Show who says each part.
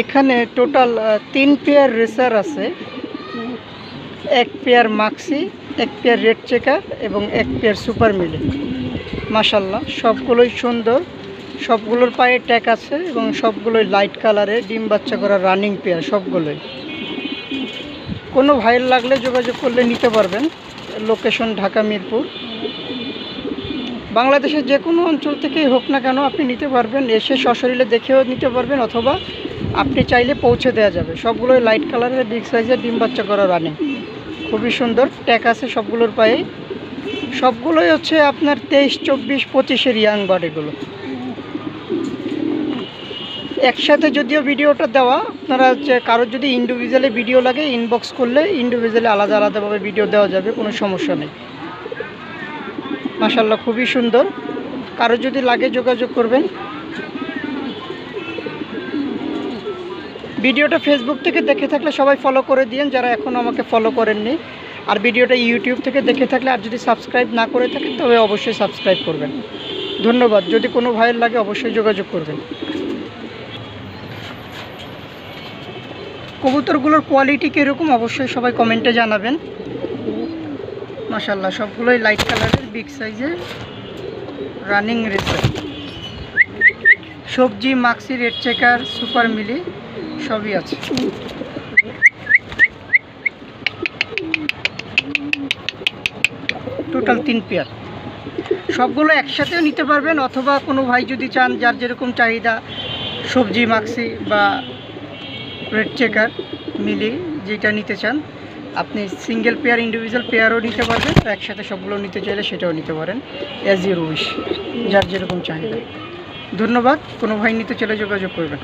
Speaker 1: এখানে টোটাল তিন pair racer আছে। এক পেয়ার মাক্সি, এক পেয়ার রেড চেকার এবং এক পেয়ার সুপার মিলে মাসাল্লাহ সবগুলোই সুন্দর। সবগুলোর পায়ে ট্যাক আছে এবং সবগুলোই লাইট কালারে ডিম বাচ্চা করা রানিং পেয়ার, সবগুলোই। কোনো ভাইয়ের লাগলে যোগাযোগ করলে নিতে পারবেন। লোকেশন ঢাকা মিরপুর। বাংলাদেশের যে কোনো অঞ্চল থেকেই হোক না কেন আপনি নিতে পারবেন, এসে সশরীরে দেখেও নিতে পারবেন অথবা আপনি চাইলে পৌঁছে দেওয়া যাবে। সবগুলোই লাইট কালারের বিগ সাইজের ডিম বাচ্চা করা রানিং খুবই সুন্দর ট্যাক আছে সবগুলোর পায়ে সবগুলোই হচ্ছে আপনার তেইশ, চব্বিশ, পঁচিশের ইয়াং বার্ড এগুলো একসাথে যদিও ভিডিওটা দেওয়া, আপনারা যে কারোর যদি ইন্ডিভিজুয়ালি ভিডিও লাগে ইনবক্স করলে ইন্ডিভিজুয়ালি আলাদা আলাদাভাবে ভিডিও দেওয়া যাবে, কোনো সমস্যা নেই। মাসাল্লাহ খুবই সুন্দর। কারও যদি লাগে যোগাযোগ করবেন। ভিডিওটা ফেসবুক থেকে দেখে থাকলে সবাই ফলো করে দিন যারা এখনও আমাকে ফলো করেননি। আর ভিডিওটা ইউটিউব থেকে দেখে থাকলে, আর যদি সাবস্ক্রাইব না করে থাকেন, তবে অবশ্যই সাবস্ক্রাইব করবেন। ধন্যবাদ। যদি কোনো ভাইয়ের লাগে, অবশ্যই যোগাযোগ করবেন। কবুতরগুলোর কোয়ালিটি কীরকম, অবশ্যই সবাই কমেন্টে জানাবেন। মাশাল্লাহ সবগুলোই লাইট কালারের বিগ সাইজের রানিং রেসার সবজি মাক্সি রেড চেকার সুপার মিলি সবই আছে। টোটাল তিন পেয়ার সবগুলো একসাথেও নিতে পারবেন, অথবা কোনো ভাই যদি চান, যার যেরকম চাহিদা, সবজি মাক্সি বা রেড চেকার মিলি যেটা নিতে চান আপনি সিঙ্গেল পেয়ার ইন্ডিভিজুয়াল পেয়ারও নিতে পারবেন একসাথে সবগুলো নিতে চাইলে সেটাও নিতে পারেন অ্যাজ ইউর উইশ যার যেরকম চাহিদা। ধন্যবাদ, কোনো ভাই নিতে চলে যোগাযোগ করবেন।